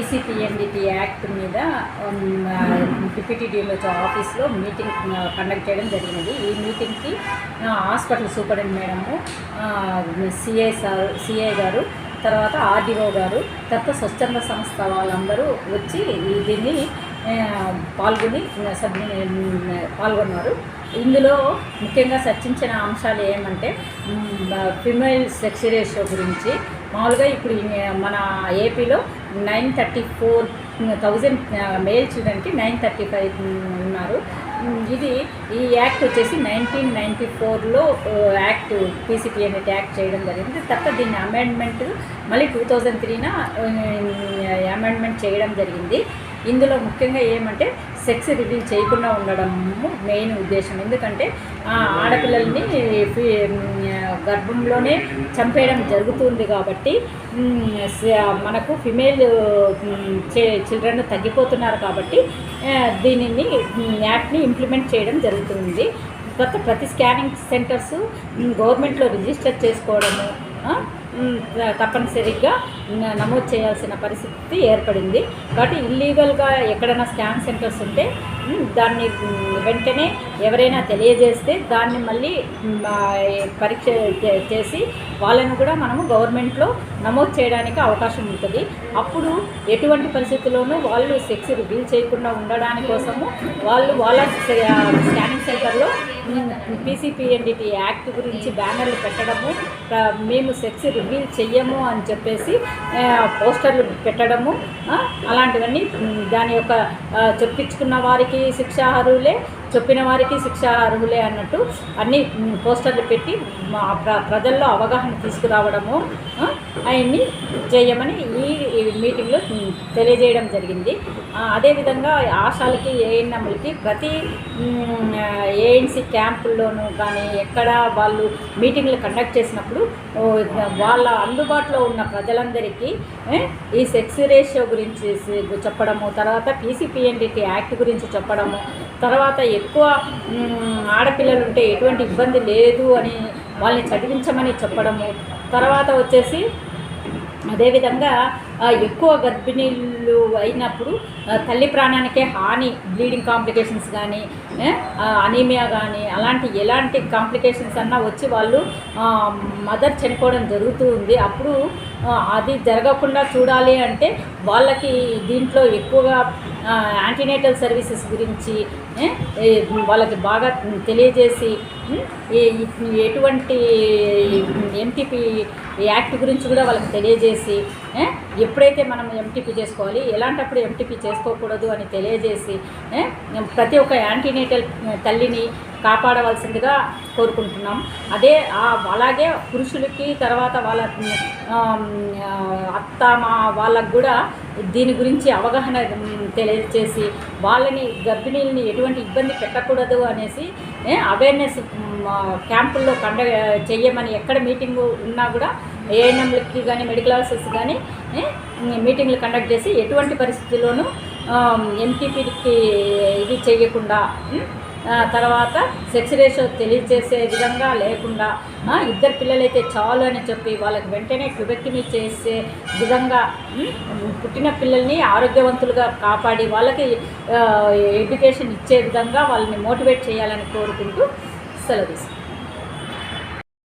PCPNDT act మీద deputy DMH ఆఫీస్లో meeting conduct చేయడం జరిగినది. ఈ మీటింగ్కి hospital superintendent madam CA sir CA గారు తర్వాత ఆర్డీఓ గారు తర్వాత స్వచ్ఛంద సంస్థ వాళ్ళందరూ వచ్చి దీన్ని పాల్గొని సభ్యు పాల్గొన్నారు. ఇందులో ముఖ్యంగా చర్చించిన అంశాలు ఏమంటే ఫిమేల్ సెక్స్ రేషియో గురించి మామూలుగా ఇప్పుడు మన ఏపీలో nine thirty four thousand male చిల్డ్రన్కి nine thirty five ఉన్నారు. ఇది ఈ యాక్ట్ వచ్చేసి నైన్టీన్ నైంటీ ఫోర్లో యాక్ట్ పీసీపీ అనేది యాక్ట్ చేయడం జరిగింది. తర్వాత దీన్ని అమెండ్మెంట్ మళ్ళీ టూ థౌజండ్ త్రీన అమెండ్మెంట్ చేయడం జరిగింది. ఇందులో ముఖ్యంగా ఏమంటే సెక్స్ రివీల్ చేయకుండా ఉండడము మెయిన్ ఉద్దేశం. ఎందుకంటే ఆడపిల్లల్ని గర్భంలోనే చంపేయడం జరుగుతుంది కాబట్టి మనకు ఫిమేల్ చిల్డ్రన్ తగ్గిపోతున్నారు కాబట్టి దీనిని యాక్ట్ని ఇంప్లిమెంట్ చేయడం జరుగుతుంది. కొత్త ప్రతి స్కానింగ్ సెంటర్స్ గవర్నమెంట్లో రిజిస్టర్ చేసుకోవడము తప్పనిసరిగా నమోదు చేయాల్సిన పరిస్థితి ఏర్పడింది. కాబట్టి ఇల్లీగల్గా ఎక్కడైనా స్కాన్ సెంటర్స్ ఉంటే దాన్ని వెంటనే ఎవరైనా తెలియజేస్తే దాన్ని మళ్ళీ పరీక్ష చేసి వాళ్ళను కూడా మనము గవర్నమెంట్లో నమోదు చేయడానికి అవకాశం ఉంటుంది. అప్పుడు ఎటువంటి పరిస్థితుల్లోనూ వాళ్ళు సెక్స్ రివీల్ చేయకుండా ఉండడానికి కోసము వాళ్ళు వాళ్ళ స్కానింగ్ సెంటర్లో పీసీపీఎన్డిటి యాక్ట్ గురించి బ్యానర్లు పెట్టడము మేము సెక్స్ రివీల్ చెయ్యము అని చెప్పేసి పోస్టర్లు పెట్టడము అలాంటివన్నీ దాని యొక్క చెప్పించుకున్న వారికి शिक्षा हर शिक्षाहरूले చెప్పిన వారికి శిక్ష అర్హులే అన్నట్టు అన్ని పోస్టర్లు పెట్టి మా ప్ర- ప్రజల్లో అవగాహన తీసుకురావడము ఆ, అవన్నీ చేయమని ఈ మీటింగ్లో తెలియజేయడం జరిగింది. అదేవిధంగా ఆశాలకి ఏఎన్ఎంలకి ప్రతి ఏఎన్సీ క్యాంపుల్లోనూ కానీ ఎక్కడ వాళ్ళు మీటింగ్లు కండక్ట్ చేసినప్పుడు వాళ్ళ అందుబాటులో ఉన్న ప్రజలందరికీ ఈ సెక్స్ రేషియో గురించి చెప్పడము తర్వాత పీసీపీఎన్డిటీ యాక్ట్ గురించి చెప్పడము తర్వాత ఎక్కువ ఆడపిల్లలు ఉంటే ఎటువంటి ఇబ్బంది లేదు అని వాళ్ళని చదివించమని చెప్పడము. తర్వాత వచ్చేసి అదేవిధంగా ఎక్కువ గర్భిణీలు అయినప్పుడు తల్లి ప్రాణానికే హాని బ్లీడింగ్ కాంప్లికేషన్స్ కానీ అనీమియా కానీ అలాంటి ఎలాంటి కాంప్లికేషన్స్ అన్నా వచ్చి వాళ్ళు మదర్ చనిపోవడం జరుగుతూ ఉంది. అప్పుడు అది జరగకుండా చూడాలి అంటే వాళ్ళకి దీంట్లో ఎక్కువగా యాంటీనేటల్ సర్వీసెస్ గురించి వాళ్ళకి బాగా తెలియజేసి ఎటువంటి ఎంటీపీ యాక్ట్ గురించి కూడా వాళ్ళకి తెలియజేసి ఎప్పుడైతే మనం ఎంటీపీ చేసుకోవాలి ఎలాంటప్పుడు ఎంటీపీ చేసుకోకూడదు అని తెలియజేసి ప్రతి ఒక్క యాంటీనేటల్ తల్లిని కాపాడవలసిందిగా కోరుకుంటున్నాం. అదే అలాగే పురుషులకి తర్వాత వాళ్ళ అత్త మా వాళ్ళకు కూడా దీని గురించి అవగాహన తెలియజేసి వాళ్ళని గర్భిణీలని ఎటువంటి ఇబ్బంది పెట్టకూడదు అనేసి అవేర్నెస్ క్యాంపుల్లో కండ చెయ్యమని ఎక్కడ మీటింగ్ ఉన్నా కూడా ఏఎన్ఎంలకి కానీ మెడికల్ ఆఫీసర్స్ కానీ మీటింగ్లు కండక్ట్ చేసి ఎటువంటి పరిస్థితుల్లోనూ ఎంపీపీకి ఇది చేయకుండా తర్వాత సెక్స్ రేషియో తెలియజేసే విధంగా లేకుండా ఇద్దరు పిల్లలైతే చాలు అని చెప్పి వాళ్ళకి వెంటనే ట్యుబెక్టమీ చేసే విధంగా పుట్టిన పిల్లల్ని ఆరోగ్యవంతులుగా కాపాడి వాళ్ళకి ఎడ్యుకేషన్ ఇచ్చే విధంగా వాళ్ళని మోటివేట్ చేయాలని కోరుకుంటూ సెలవు తీసుకుంటాను